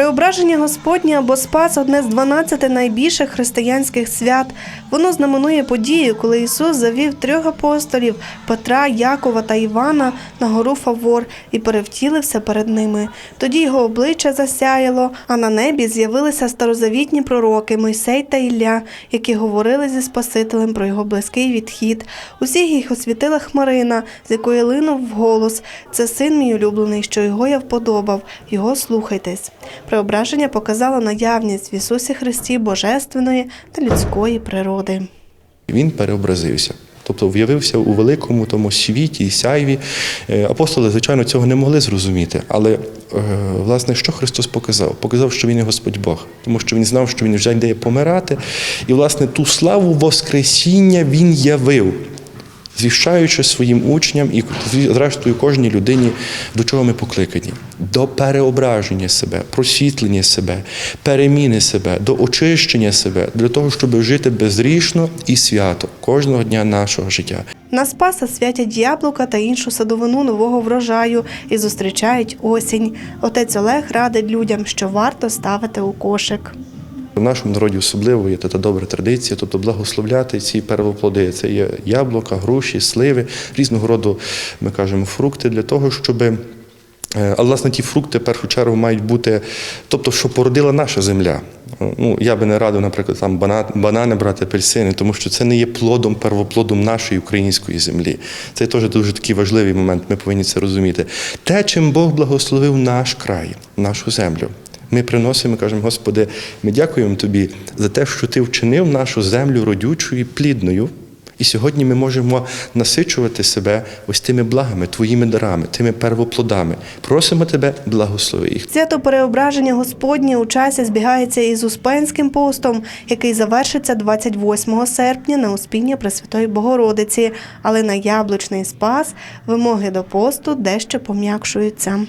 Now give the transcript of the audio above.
Преображення Господнє або Спас одне з 12 найбільших християнських свят. Воно знаменує подію, коли Ісус завів трьох апостолів Петра, Якова та Івана на гору Фавор і перевтілився перед ними. Тоді його обличчя засяяло, а на небі з'явилися старозавітні пророки Мойсей та Ілля, які говорили зі Спасителем про його близький відхід. Усіх їх освітила хмарина, з якої линув голос. Це син мій улюблений, що його я вподобав. Його слухайтесь. Преображення показало наявність в Ісусі Христі божественної та людської природи. Він переобразився. Тобто в'явився у великому тому світі і сяйві. Е, Апостоли, звичайно, цього не могли зрозуміти. Але, е, власне, що Христос показав? Показав, що Він є Господь Бог, тому що Він знав, що Він вже йде помирати. І, власне, ту славу Воскресіння Він явив, звіщаючи своїм учням і, зрештою, кожній людині, до чого ми покликані: до переображення себе, просвітлення себе, переміни себе, до очищення себе, для того, щоб жити безрішно і свято кожного дня нашого життя. На Спаса святять яблука та іншу садовину нового врожаю і зустрічають осінь. Отець Олег радить людям, що варто ставити у кошик. В нашому народі особливо є та добра традиція, тобто благословляти ці первоплоди. Це є яблука, груші, сливи, різного роду, ми кажемо, фрукти для того, щоб. Але, власне, ті фрукти в першу чергу мають бути, тобто, що породила наша земля. Ну, я би не радив, наприклад, там банани брати, апельсини, тому що це не є плодом, первоплодом нашої української землі. Це теж дуже такий важливий момент, ми повинні це розуміти. Те, чим Бог благословив наш край, нашу землю. Ми приносимо кажемо, Господи, ми дякуємо Тобі за те, що Ти вчинив нашу землю родючою і плідною. І сьогодні ми можемо насичувати себе ось тими благами, твоїми дарами, тими первоплодами. Просимо тебе, благослови їх. Свято переображення Господнє у часі збігається із Успенським постом, який завершиться 28 серпня на Успіння Пресвятої Богородиці, але на яблучний спас вимоги до посту дещо пом'якшуються.